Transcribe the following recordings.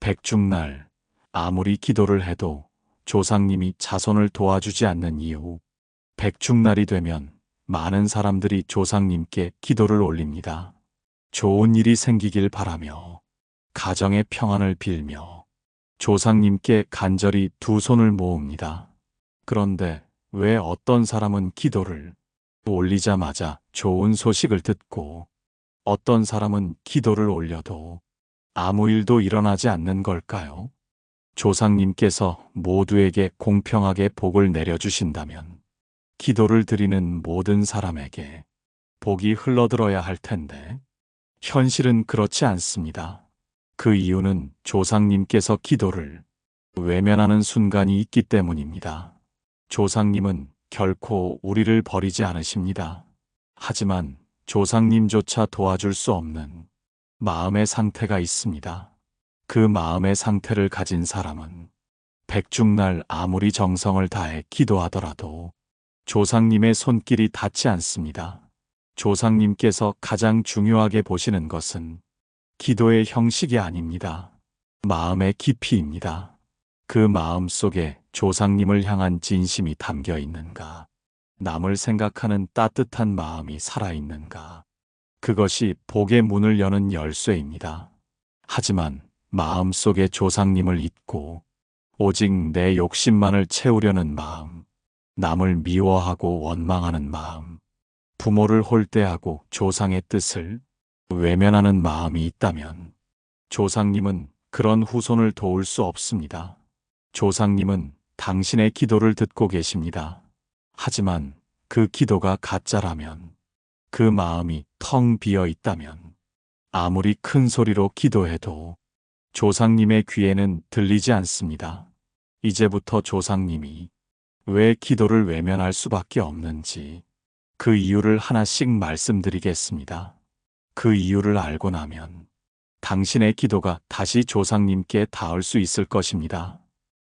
백중날 아무리 기도를 해도 조상님이 자손을 도와주지 않는 이유. 백중날이 되면 많은 사람들이 조상님께 기도를 올립니다. 좋은 일이 생기길 바라며 가정의 평안을 빌며 조상님께 간절히 두 손을 모읍니다. 그런데 왜 어떤 사람은 기도를 올리자마자 좋은 소식을 듣고 어떤 사람은 기도를 올려도 아무 일도 일어나지 않는 걸까요? 조상님께서 모두에게 공평하게 복을 내려주신다면 기도를 드리는 모든 사람에게 복이 흘러들어야 할 텐데 현실은 그렇지 않습니다. 그 이유는 조상님께서 기도를 외면하는 순간이 있기 때문입니다. 조상님은 결코 우리를 버리지 않으십니다. 하지만 조상님조차 도와줄 수 없는 마음의 상태가 있습니다. 그 마음의 상태를 가진 사람은 백중날 아무리 정성을 다해 기도하더라도 조상님의 손길이 닿지 않습니다. 조상님께서 가장 중요하게 보시는 것은 기도의 형식이 아닙니다. 마음의 깊이입니다. 그 마음 속에 조상님을 향한 진심이 담겨 있는가? 남을 생각하는 따뜻한 마음이 살아있는가? 그것이 복의 문을 여는 열쇠입니다. 하지만 마음 속에 조상님을 잊고 오직 내 욕심만을 채우려는 마음, 남을 미워하고 원망하는 마음, 부모를 홀대하고 조상의 뜻을 외면하는 마음이 있다면 조상님은 그런 후손을 도울 수 없습니다. 조상님은 당신의 기도를 듣고 계십니다. 하지만 그 기도가 가짜라면 그 마음이 텅 비어 있다면 아무리 큰 소리로 기도해도 조상님의 귀에는 들리지 않습니다. 이제부터 조상님이 왜 기도를 외면할 수밖에 없는지 그 이유를 하나씩 말씀드리겠습니다. 그 이유를 알고 나면 당신의 기도가 다시 조상님께 닿을 수 있을 것입니다.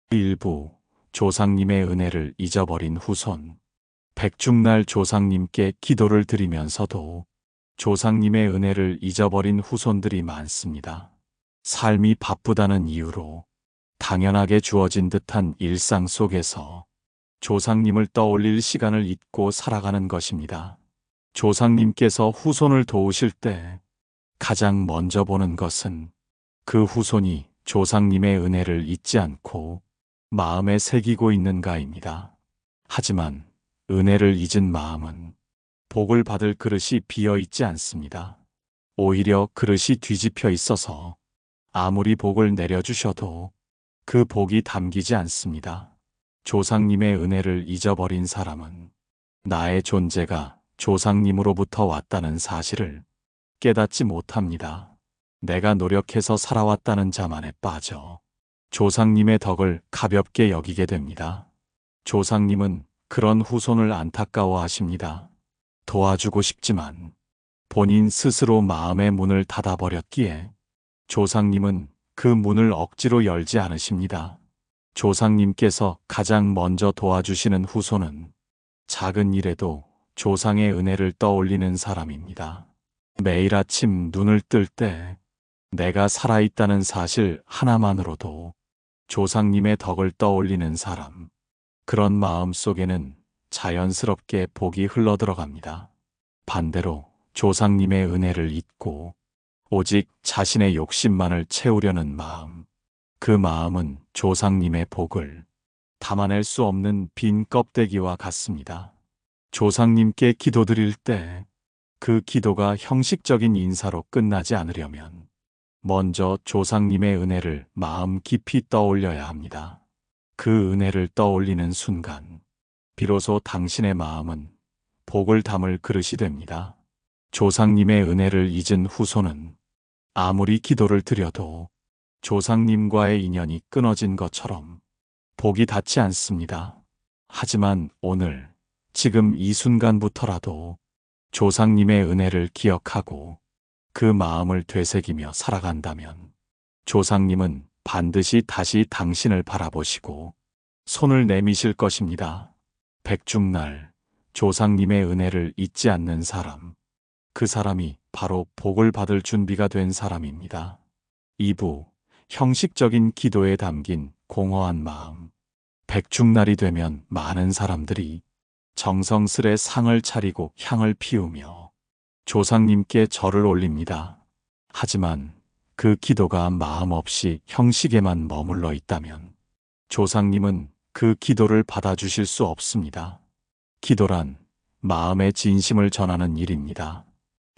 일부 조상님의 은혜를 잊어버린 후손 백중날 조상님께 기도를 드리면서도 조상님의 은혜를 잊어버린 후손들이 많습니다. 삶이 바쁘다는 이유로 당연하게 주어진 듯한 일상 속에서 조상님을 떠올릴 시간을 잊고 살아가는 것입니다. 조상님께서 후손을 도우실 때 가장 먼저 보는 것은 그 후손이 조상님의 은혜를 잊지 않고 마음에 새기고 있는가입니다. 하지만 은혜를 잊은 마음은 복을 받을 그릇이 비어 있지 않습니다. 오히려 그릇이 뒤집혀 있어서 아무리 복을 내려주셔도 그 복이 담기지 않습니다. 조상님의 은혜를 잊어버린 사람은 나의 존재가 조상님으로부터 왔다는 사실을 깨닫지 못합니다. 내가 노력해서 살아왔다는 자만에 빠져 조상님의 덕을 가볍게 여기게 됩니다. 조상님은 그런 후손을 안타까워 하십니다. 도와주고 싶지만 본인 스스로 마음의 문을 닫아버렸기에 조상님은 그 문을 억지로 열지 않으십니다. 조상님께서 가장 먼저 도와주시는 후손은 작은 일에도 조상의 은혜를 떠올리는 사람입니다. 매일 아침 눈을 뜰 때 내가 살아있다는 사실 하나만으로도 조상님의 덕을 떠올리는 사람, 그런 마음 속에는 자연스럽게 복이 흘러들어갑니다. 반대로 조상님의 은혜를 잊고 오직 자신의 욕심만을 채우려는 마음, 그 마음은 조상님의 복을 담아낼 수 없는 빈 껍데기와 같습니다. 조상님께 기도드릴 때 그 기도가 형식적인 인사로 끝나지 않으려면 먼저 조상님의 은혜를 마음 깊이 떠올려야 합니다. 그 은혜를 떠올리는 순간 비로소 당신의 마음은 복을 담을 그릇이 됩니다. 조상님의 은혜를 잊은 후손은 아무리 기도를 드려도 조상님과의 인연이 끊어진 것처럼 복이 닿지 않습니다. 하지만 오늘, 지금 이 순간부터라도 조상님의 은혜를 기억하고 그 마음을 되새기며 살아간다면 조상님은 반드시 다시 당신을 바라보시고 손을 내미실 것입니다. 백중날 조상님의 은혜를 잊지 않는 사람, 그 사람이 바로 복을 받을 준비가 된 사람입니다. 2부 형식적인 기도에 담긴 공허한 마음. 백중날이 되면 많은 사람들이 정성스레 상을 차리고 향을 피우며 조상님께 절을 올립니다. 하지만 그 기도가 마음 없이 형식에만 머물러 있다면 조상님은 그 기도를 받아주실 수 없습니다. 기도란 마음의 진심을 전하는 일입니다.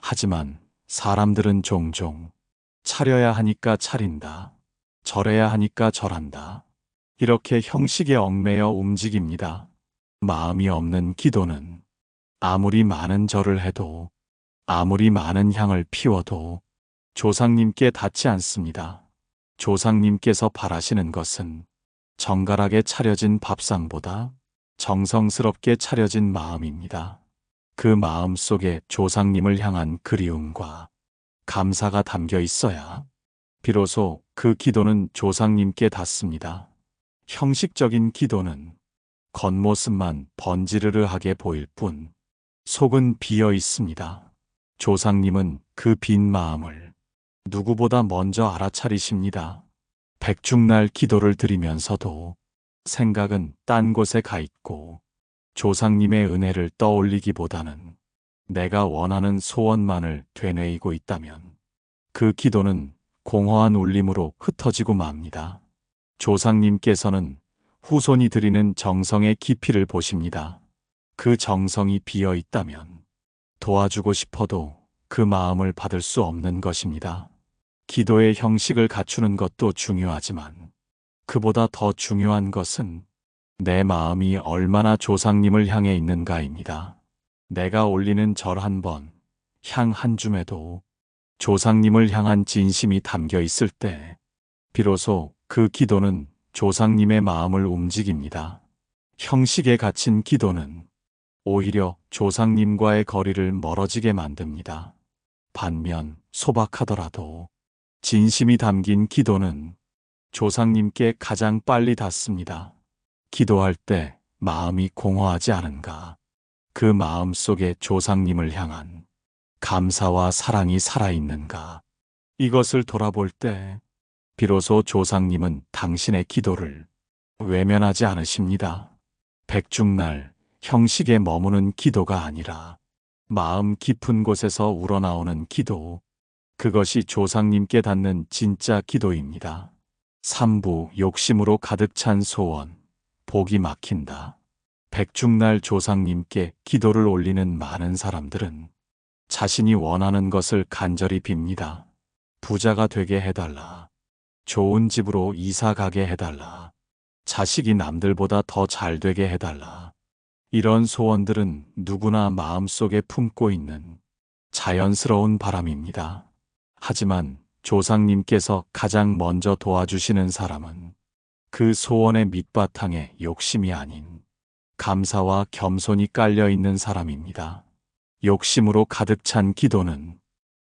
하지만 사람들은 종종 차려야 하니까 차린다. 절해야 하니까 절한다. 이렇게 형식에 얽매여 움직입니다. 마음이 없는 기도는 아무리 많은 절을 해도 아무리 많은 향을 피워도 조상님께 닿지 않습니다. 조상님께서 바라시는 것은 정갈하게 차려진 밥상보다 정성스럽게 차려진 마음입니다. 그 마음 속에 조상님을 향한 그리움과 감사가 담겨 있어야 비로소 그 기도는 조상님께 닿습니다. 형식적인 기도는 겉모습만 번지르르하게 보일 뿐 속은 비어 있습니다. 조상님은 그 빈 마음을 누구보다 먼저 알아차리십니다. 백중날 기도를 드리면서도 생각은 딴 곳에 가 있고 조상님의 은혜를 떠올리기보다는 내가 원하는 소원만을 되뇌이고 있다면 그 기도는 공허한 울림으로 흩어지고 맙니다. 조상님께서는 후손이 드리는 정성의 깊이를 보십니다. 그 정성이 비어 있다면 도와주고 싶어도 그 마음을 받을 수 없는 것입니다. 기도의 형식을 갖추는 것도 중요하지만 그보다 더 중요한 것은 내 마음이 얼마나 조상님을 향해 있는가입니다. 내가 올리는 절 한 번, 향 한 줌에도 조상님을 향한 진심이 담겨 있을 때 비로소 그 기도는 조상님의 마음을 움직입니다. 형식에 갇힌 기도는 오히려 조상님과의 거리를 멀어지게 만듭니다. 반면 소박하더라도 진심이 담긴 기도는 조상님께 가장 빨리 닿습니다. 기도할 때 마음이 공허하지 않은가? 그 마음 속에 조상님을 향한 감사와 사랑이 살아있는가? 이것을 돌아볼 때 비로소 조상님은 당신의 기도를 외면하지 않으십니다. 백중날 형식에 머무는 기도가 아니라 마음 깊은 곳에서 우러나오는 기도, 그것이 조상님께 닿는 진짜 기도입니다. 3부 욕심으로 가득 찬 소원, 복이 막힌다. 백중날 조상님께 기도를 올리는 많은 사람들은 자신이 원하는 것을 간절히 빕니다. 부자가 되게 해달라. 좋은 집으로 이사 가게 해달라. 자식이 남들보다 더 잘 되게 해달라. 이런 소원들은 누구나 마음속에 품고 있는 자연스러운 바람입니다. 하지만 조상님께서 가장 먼저 도와주시는 사람은 그 소원의 밑바탕에 욕심이 아닌 감사와 겸손이 깔려 있는 사람입니다. 욕심으로 가득 찬 기도는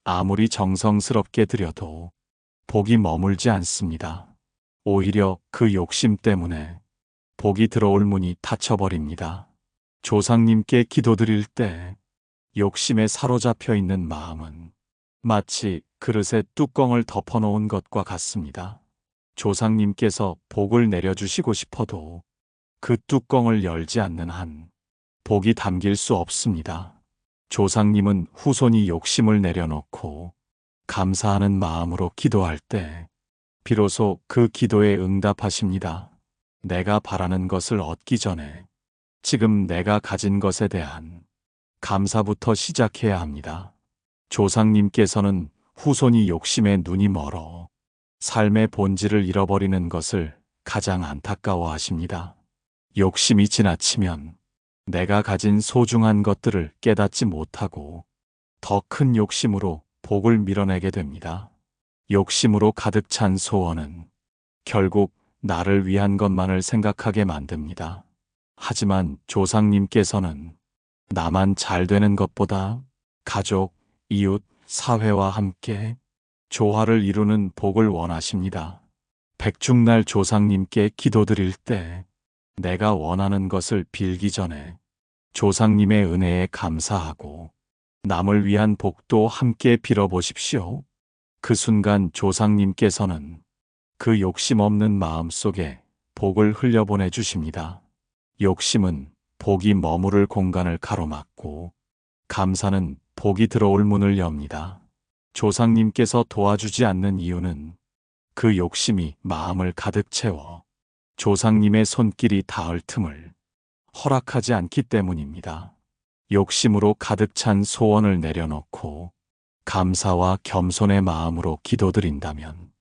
아무리 정성스럽게 드려도 복이 머물지 않습니다. 오히려 그 욕심 때문에 복이 들어올 문이 닫혀버립니다. 조상님께 기도드릴 때 욕심에 사로잡혀 있는 마음은 마치 그릇에 뚜껑을 덮어놓은 것과 같습니다. 조상님께서 복을 내려주시고 싶어도 그 뚜껑을 열지 않는 한 복이 담길 수 없습니다. 조상님은 후손이 욕심을 내려놓고 감사하는 마음으로 기도할 때 비로소 그 기도에 응답하십니다. 내가 바라는 것을 얻기 전에 지금 내가 가진 것에 대한 감사부터 시작해야 합니다. 조상님께서는 후손이 욕심에 눈이 멀어 삶의 본질을 잃어버리는 것을 가장 안타까워 하십니다. 욕심이 지나치면 내가 가진 소중한 것들을 깨닫지 못하고 더 큰 욕심으로 복을 밀어내게 됩니다. 욕심으로 가득 찬 소원은 결국 나를 위한 것만을 생각하게 만듭니다. 하지만 조상님께서는 나만 잘 되는 것보다 가족, 이웃, 사회와 함께 조화를 이루는 복을 원하십니다. 백중날 조상님께 기도드릴 때 내가 원하는 것을 빌기 전에 조상님의 은혜에 감사하고 남을 위한 복도 함께 빌어보십시오. 그 순간 조상님께서는 그 욕심 없는 마음 속에 복을 흘려보내 주십니다. 욕심은 복이 머무를 공간을 가로막고 감사는 복이 들어올 문을 엽니다. 조상님께서 도와주지 않는 이유는 그 욕심이 마음을 가득 채워 조상님의 손길이 닿을 틈을 허락하지 않기 때문입니다. 욕심으로 가득 찬 소원을 내려놓고 감사와 겸손의 마음으로 기도드린다면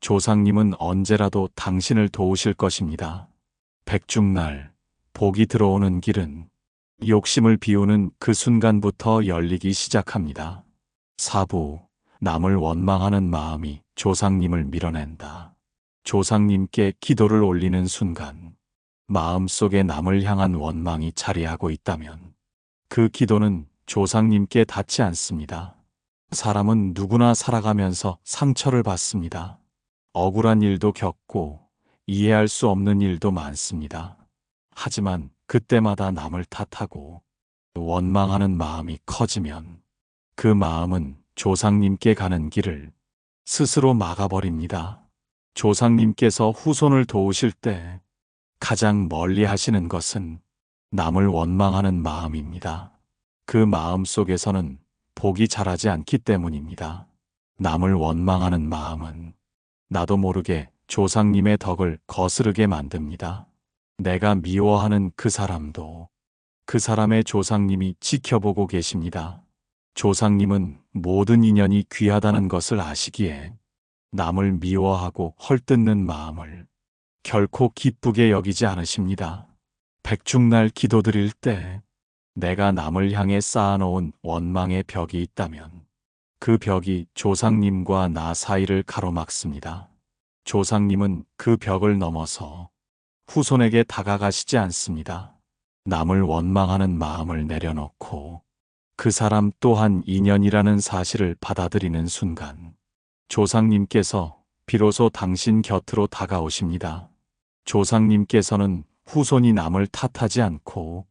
조상님은 언제라도 당신을 도우실 것입니다. 백중날 복이 들어오는 길은 욕심을 비우는 그 순간부터 열리기 시작합니다. 사부, 남을 원망하는 마음이 조상님을 밀어낸다. 조상님께 기도를 올리는 순간, 마음 속에 남을 향한 원망이 자리하고 있다면, 그 기도는 조상님께 닿지 않습니다. 사람은 누구나 살아가면서 상처를 받습니다. 억울한 일도 겪고 이해할 수 없는 일도 많습니다. 하지만 그때마다 남을 탓하고 원망하는 마음이 커지면 그 마음은 조상님께 가는 길을 스스로 막아버립니다. 조상님께서 후손을 도우실 때 가장 멀리 하시는 것은 남을 원망하는 마음입니다. 그 마음 속에서는 복이 자라지 않기 때문입니다. 남을 원망하는 마음은 나도 모르게 조상님의 덕을 거스르게 만듭니다. 내가 미워하는 그 사람도 그 사람의 조상님이 지켜보고 계십니다. 조상님은 모든 인연이 귀하다는 것을 아시기에 남을 미워하고 헐뜯는 마음을 결코 기쁘게 여기지 않으십니다. 백중날 기도드릴 때 내가 남을 향해 쌓아놓은 원망의 벽이 있다면 그 벽이 조상님과 나 사이를 가로막습니다. 조상님은 그 벽을 넘어서 후손에게 다가가시지 않습니다. 남을 원망하는 마음을 내려놓고 그 사람 또한 인연이라는 사실을 받아들이는 순간 조상님께서 비로소 당신 곁으로 다가오십니다. 조상님께서는 후손이 남을 탓하지 않고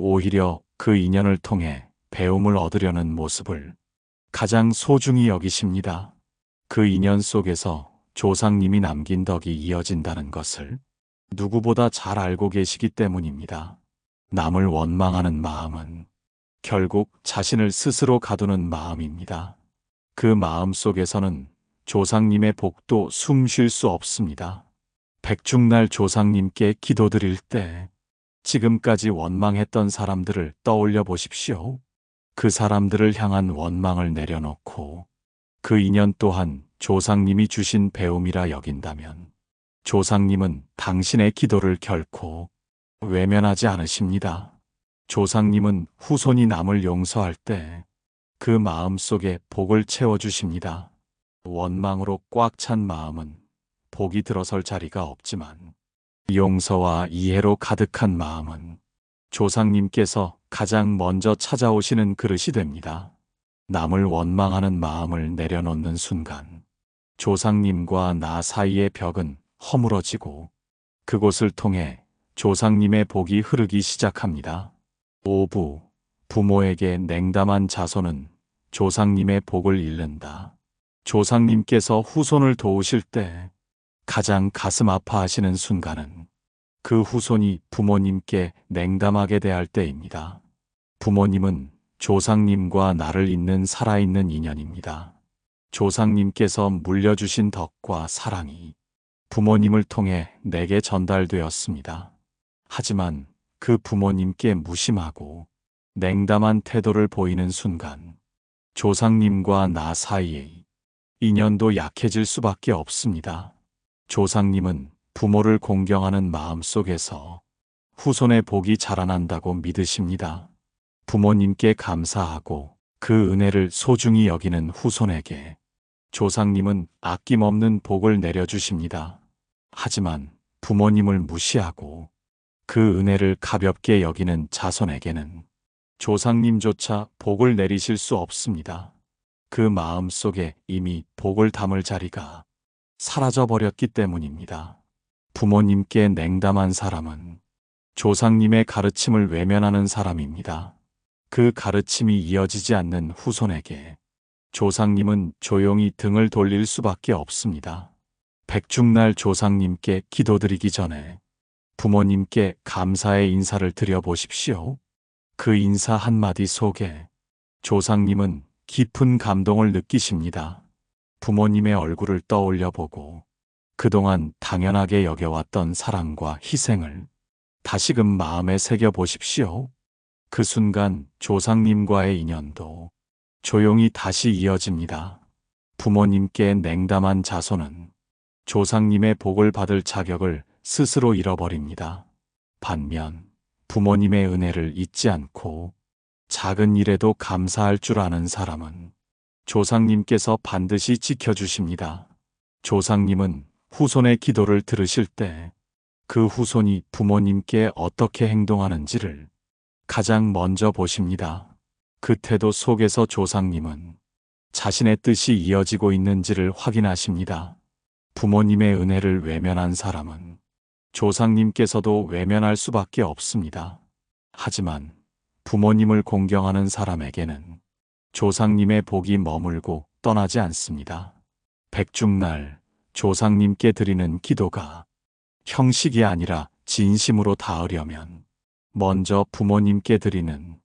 오히려 그 인연을 통해 배움을 얻으려는 모습을 가장 소중히 여기십니다. 그 인연 속에서 조상님이 남긴 덕이 이어진다는 것을 누구보다 잘 알고 계시기 때문입니다. 남을 원망하는 마음은 결국 자신을 스스로 가두는 마음입니다. 그 마음 속에서는 조상님의 복도 숨 쉴 수 없습니다. 백중날 조상님께 기도드릴 때 지금까지 원망했던 사람들을 떠올려 보십시오. 그 사람들을 향한 원망을 내려놓고 그 인연 또한 조상님이 주신 배움이라 여긴다면 조상님은 당신의 기도를 결코 외면하지 않으십니다. 조상님은 후손이 남을 용서할 때 그 마음 속에 복을 채워주십니다. 원망으로 꽉 찬 마음은 복이 들어설 자리가 없지만 용서와 이해로 가득한 마음은 조상님께서 가장 먼저 찾아오시는 그릇이 됩니다. 남을 원망하는 마음을 내려놓는 순간 조상님과 나 사이의 벽은 허물어지고 그곳을 통해 조상님의 복이 흐르기 시작합니다. 오부, 부모에게 냉담한 자손은 조상님의 복을 잃는다. 조상님께서 후손을 도우실 때 가장 가슴 아파하시는 순간은 그 후손이 부모님께 냉담하게 대할 때입니다. 부모님은 조상님과 나를 잇는 살아있는 인연입니다. 조상님께서 물려주신 덕과 사랑이 부모님을 통해 내게 전달되었습니다. 하지만 그 부모님께 무심하고 냉담한 태도를 보이는 순간 조상님과 나 사이의 인연도 약해질 수밖에 없습니다. 조상님은 부모를 공경하는 마음 속에서 후손의 복이 자라난다고 믿으십니다. 부모님께 감사하고 그 은혜를 소중히 여기는 후손에게 조상님은 아낌없는 복을 내려주십니다. 하지만 부모님을 무시하고 그 은혜를 가볍게 여기는 자손에게는 조상님조차 복을 내리실 수 없습니다. 그 마음 속에 이미 복을 담을 자리가 사라져 버렸기 때문입니다. 부모님께 냉담한 사람은 조상님의 가르침을 외면하는 사람입니다. 그 가르침이 이어지지 않는 후손에게 조상님은 조용히 등을 돌릴 수밖에 없습니다. 백중날 조상님께 기도드리기 전에 부모님께 감사의 인사를 드려보십시오. 그 인사 한마디 속에 조상님은 깊은 감동을 느끼십니다. 부모님의 얼굴을 떠올려 보고 그동안 당연하게 여겨왔던 사랑과 희생을 다시금 마음에 새겨 보십시오. 그 순간 조상님과의 인연도 조용히 다시 이어집니다. 부모님께 냉담한 자손은 조상님의 복을 받을 자격을 스스로 잃어버립니다. 반면 부모님의 은혜를 잊지 않고 작은 일에도 감사할 줄 아는 사람은 조상님께서 반드시 지켜주십니다. 조상님은 후손의 기도를 들으실 때 그 후손이 부모님께 어떻게 행동하는지를 가장 먼저 보십니다. 그 태도 속에서 조상님은 자신의 뜻이 이어지고 있는지를 확인하십니다. 부모님의 은혜를 외면한 사람은 조상님께서도 외면할 수밖에 없습니다. 하지만 부모님을 공경하는 사람에게는 조상님의 복이 머물고 떠나지 않습니다. 백중날 조상님께 드리는 기도가 형식이 아니라 진심으로 닿으려면 먼저 부모님께 드리는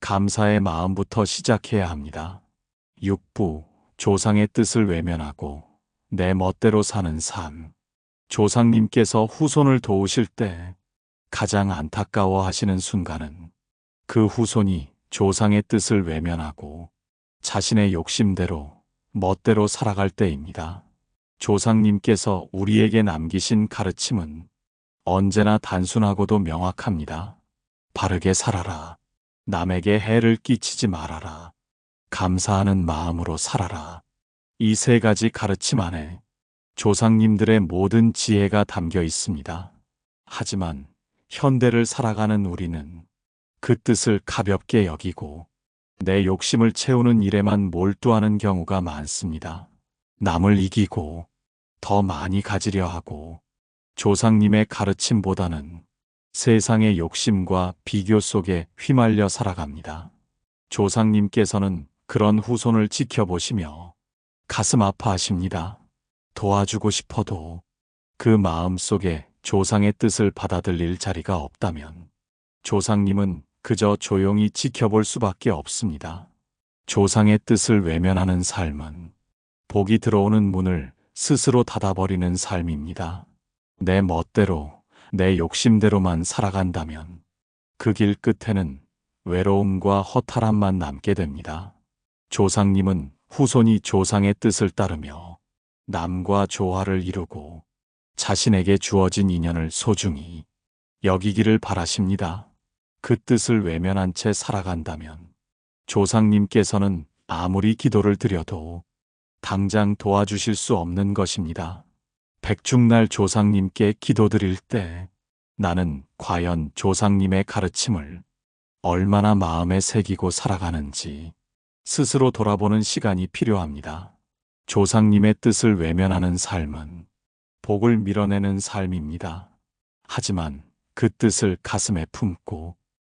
감사의 마음부터 시작해야 합니다. 육부, 조상의 뜻을 외면하고 내 멋대로 사는 삶. 조상님께서 후손을 도우실 때 가장 안타까워 하시는 순간은 그 후손이 조상의 뜻을 외면하고 자신의 욕심대로 멋대로 살아갈 때입니다. 조상님께서 우리에게 남기신 가르침은 언제나 단순하고도 명확합니다. 바르게 살아라. 남에게 해를 끼치지 말아라. 감사하는 마음으로 살아라. 이 세 가지 가르침 안에 조상님들의 모든 지혜가 담겨 있습니다. 하지만 현대를 살아가는 우리는 그 뜻을 가볍게 여기고 내 욕심을 채우는 일에만 몰두하는 경우가 많습니다. 남을 이기고 더 많이 가지려 하고 조상님의 가르침보다는 세상의 욕심과 비교 속에 휘말려 살아갑니다. 조상님께서는 그런 후손을 지켜보시며 가슴 아파하십니다. 도와주고 싶어도 그 마음 속에 조상의 뜻을 받아들일 자리가 없다면 조상님은 그저 조용히 지켜볼 수밖에 없습니다. 조상의 뜻을 외면하는 삶은 복이 들어오는 문을 스스로 닫아버리는 삶입니다. 내 멋대로, 내 욕심대로만 살아간다면 그 길 끝에는 외로움과 허탈함만 남게 됩니다. 조상님은 후손이 조상의 뜻을 따르며 남과 조화를 이루고 자신에게 주어진 인연을 소중히 여기기를 바라십니다. 그 뜻을 외면한 채 살아간다면 조상님께서는 아무리 기도를 드려도 당장 도와주실 수 없는 것입니다. 백중날 조상님께 기도드릴 때 나는 과연 조상님의 가르침을 얼마나 마음에 새기고 살아가는지 스스로 돌아보는 시간이 필요합니다. 조상님의 뜻을 외면하는 삶은 복을 밀어내는 삶입니다. 하지만 그 뜻을 가슴에 품고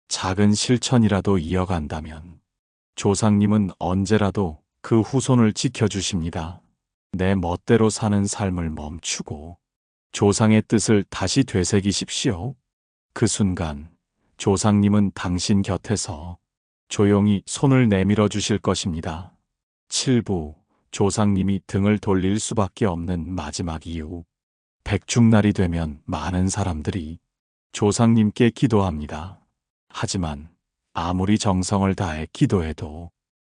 작은 실천이라도 이어간다면 조상님은 언제라도 그 후손을 지켜주십니다. 내 멋대로 사는 삶을 멈추고 조상의 뜻을 다시 되새기십시오. 그 순간 조상님은 당신 곁에서 조용히 손을 내밀어 주실 것입니다. 7부 조상님이 등을 돌릴 수밖에 없는 마지막 이유. 백중날이 되면 많은 사람들이 조상님께 기도합니다. 하지만 아무리 정성을 다해 기도해도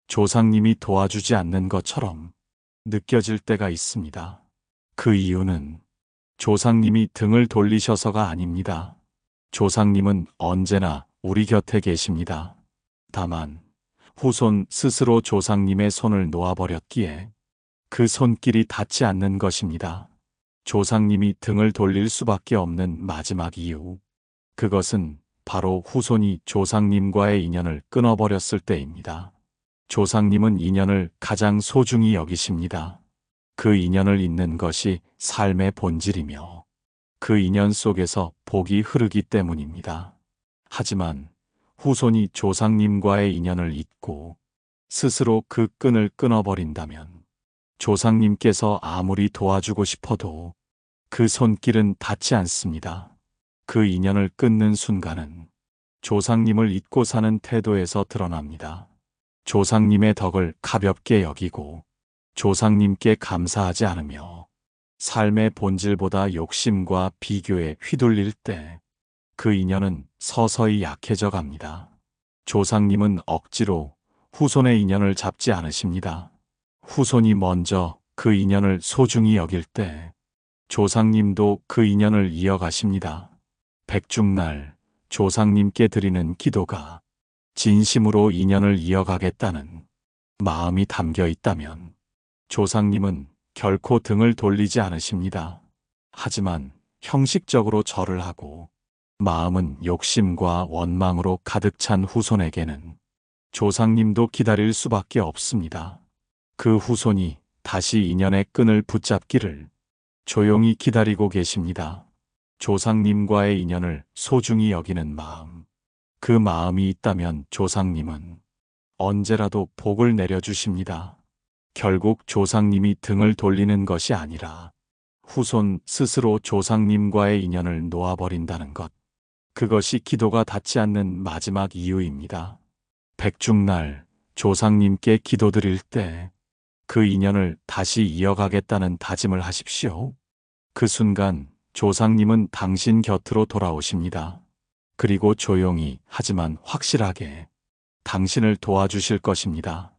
조상님이 도와주지 않는 것처럼 느껴질 때가 있습니다. 그 이유는 조상님이 등을 돌리셔서가 아닙니다. 조상님은 언제나 우리 곁에 계십니다. 다만 후손 스스로 조상님의 손을 놓아버렸기에 그 손길이 닿지 않는 것입니다. 조상님이 등을 돌릴 수밖에 없는 마지막 이유. 그것은 바로 후손이 조상님과의 인연을 끊어버렸을 때입니다. 조상님은 인연을 가장 소중히 여기십니다. 그 인연을 잇는 것이 삶의 본질이며 그 인연 속에서 복이 흐르기 때문입니다. 하지만 후손이 조상님과의 인연을 잇고 스스로 그 끈을 끊어버린다면 조상님께서 아무리 도와주고 싶어도 그 손길은 닿지 않습니다. 그 인연을 끊는 순간은 조상님을 잊고 사는 태도에서 드러납니다. 조상님의 덕을 가볍게 여기고 조상님께 감사하지 않으며 삶의 본질보다 욕심과 비교에 휘둘릴 때 그 인연은 서서히 약해져 갑니다. 조상님은 억지로 후손의 인연을 잡지 않으십니다. 후손이 먼저 그 인연을 소중히 여길 때 조상님도 그 인연을 이어가십니다. 백중날 조상님께 드리는 기도가 진심으로 인연을 이어가겠다는 마음이 담겨 있다면 조상님은 결코 등을 돌리지 않으십니다. 하지만 형식적으로 절을 하고 마음은 욕심과 원망으로 가득 찬 후손에게는 조상님도 기다릴 수밖에 없습니다. 그 후손이 다시 인연의 끈을 붙잡기를 조용히 기다리고 계십니다. 조상님과의 인연을 소중히 여기는 마음. 그 마음이 있다면 조상님은 언제라도 복을 내려주십니다. 결국 조상님이 등을 돌리는 것이 아니라 후손 스스로 조상님과의 인연을 놓아버린다는 것. 그것이 기도가 닿지 않는 마지막 이유입니다. 백중날 조상님께 기도드릴 때 그 인연을 다시 이어가겠다는 다짐을 하십시오. 그 순간 조상님은 당신 곁으로 돌아오십니다. 그리고 조용히 하지만 확실하게 당신을 도와주실 것입니다.